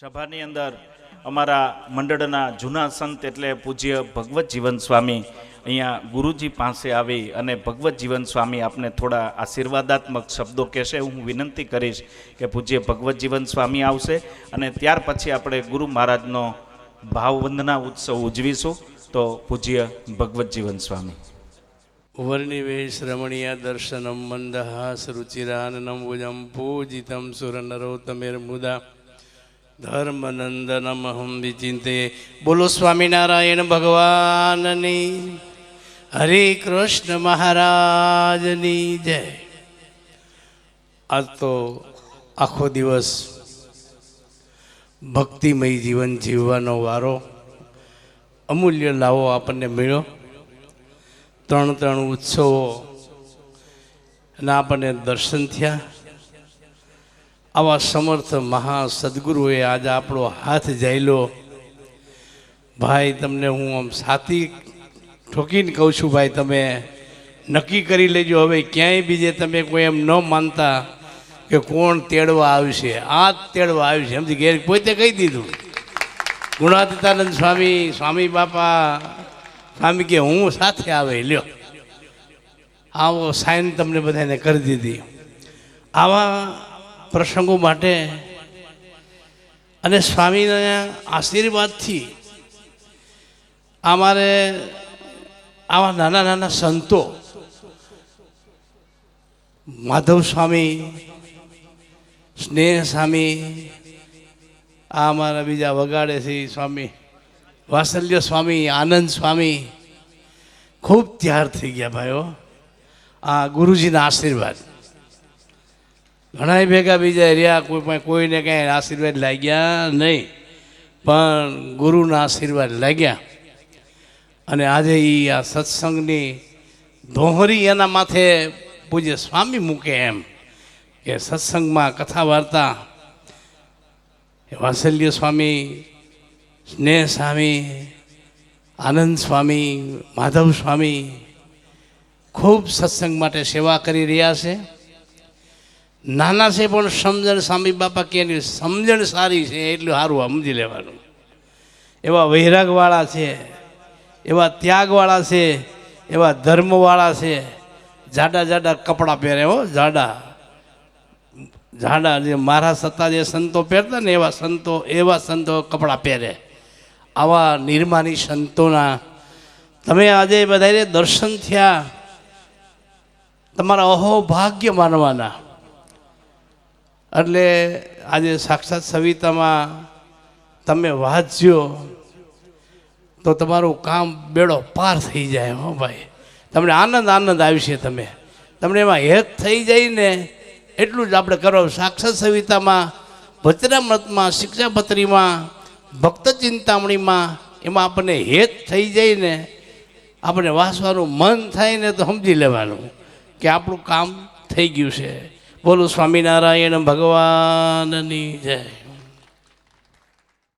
સભાની અંદર અમારા મંડળના જૂના સંત એટલે પૂજ્ય ભગવત જીવન સ્વામી અહીંયા ગુરુજી પાસે આવી અને ભગવત જીવન સ્વામી આપને થોડા આશીર્વાદાત્મક શબ્દો કહેશે હું વિનંતી કરીશ કે પૂજ્ય ભગવત જીવન સ્વામી આવશે અને ત્યાર પછી આપણે ગુરુ મહારાજનો ભાવવંદના ઉત્સવ ઉજવીશું. તો પૂજ્ય ભગવત જીવન સ્વામી. વર્ણિવેશ રમણીય દર્શનમ મંદહાસ રુચિરાનનમ ભુજમ પૂજિતમ સુરનરોતમેર્મુદા ધર્મનંદનમહમ વિચિંતે બોલો સ્વામિનારાયણ ભગવાનની હરે કૃષ્ણ મહારાજની જય આજ તો આખો દિવસ ભક્તિમય જીવન જીવવાનો વારો અમૂલ્ય લાવો આપણને મળ્યો ત્રણ ત્રણ ઉત્સવો અને આપણને દર્શન થયા આવા સમર્થ મહા સદગુરુએ આજે આપણો હાથ જાયલો. ભાઈ, તમને હું આમ સાથી ઠોકીને કહું છું, ભાઈ, તમે નક્કી કરી લેજો, હવે ક્યાંય બીજે તમે કોઈ એમ ન માનતા કે કોણ તેડવા આવશે. આ જ તેડવા આવશે. એમથી ઘેર પોતે કહી દીધું. ગુણાતીતાનંદ સ્વામી સ્વામી બાપા, સ્વામી કે હું સાથે આવે, લ્યો. આવો સાઈન તમને બધાને કરી દીધી. આવા પ્રસંગો માટે અને સ્વામીના આશીર્વાદથી અમારે આવા નાના નાના સંતો, માધવ સ્વામી, સ્નેહ સ્વામી, આ અમારા બીજા વગાડે છે સ્વામી, વાત્સલ્ય સ્વામી, આનંદ સ્વામી, ખૂબ તૈયાર થઈ ગયા ભાઈઓ. આ ગુરુજીના આશીર્વાદ. ઘણા ભેગા બીજા રહ્યા, કોઈ પણ કોઈને કાંઈ આશીર્વાદ લાગ્યા નહીં, પણ ગુરુના આશીર્વાદ લાગ્યા. અને આજે એ આ સત્સંગની ધોહરી એના માથે પૂજ્ય સ્વામી મૂકે એમ કે સત્સંગમાં કથા વાર્તા વાસલ્ય સ્વામી, સ્નેહ સ્વામી, આનંદ સ્વામી, માધવ સ્વામી ખૂબ સત્સંગ માટે સેવા કરી રહ્યા છે. નાના છે પણ સમજણ સ્વામી બાપા કે એની સમજણ સારી છે એટલું સારું સમજી લેવાનું. એવા વૈરાગવાળા છે, એવા ત્યાગવાળા છે, એવા ધર્મવાળા છે. જાડા જાડા કપડાં પહેરે હો, જાડા. જાડા જે મારા સત્તા જે સંતો પહેરતા ને એવા સંતો એવા સંતો કપડાં પહેરે. આવા નિર્માની સંતોના. તમે આજે બધાને દર્શન થયા. તમારા અહોભાગ્ય માનવાના. એટલે આજે સાક્ષાત સવિતામાં તમે વાંચ્યો તો તમારું કામ બેડો પાર થઈ જાય, હો ભાઈ. તમને આનંદ આનંદ આવશે તમે. તમને એમાં હેત થઈ જાય ને એટલું જ આપણે કરો સાક્ષાત સવિતામાં વચનામૃતમાં શિક્ષાપત્રીમાં ભક્ત ચિંતામણીમાં એમાં આપણને હેત થઈ જાય ને આપણે વાંચવાનું મન થાય ને તો સમજી લેવાનું કે આપણું કામ થઈ ગયું છે. બોલો સ્વામિનારાયણ ભગવાનની જય.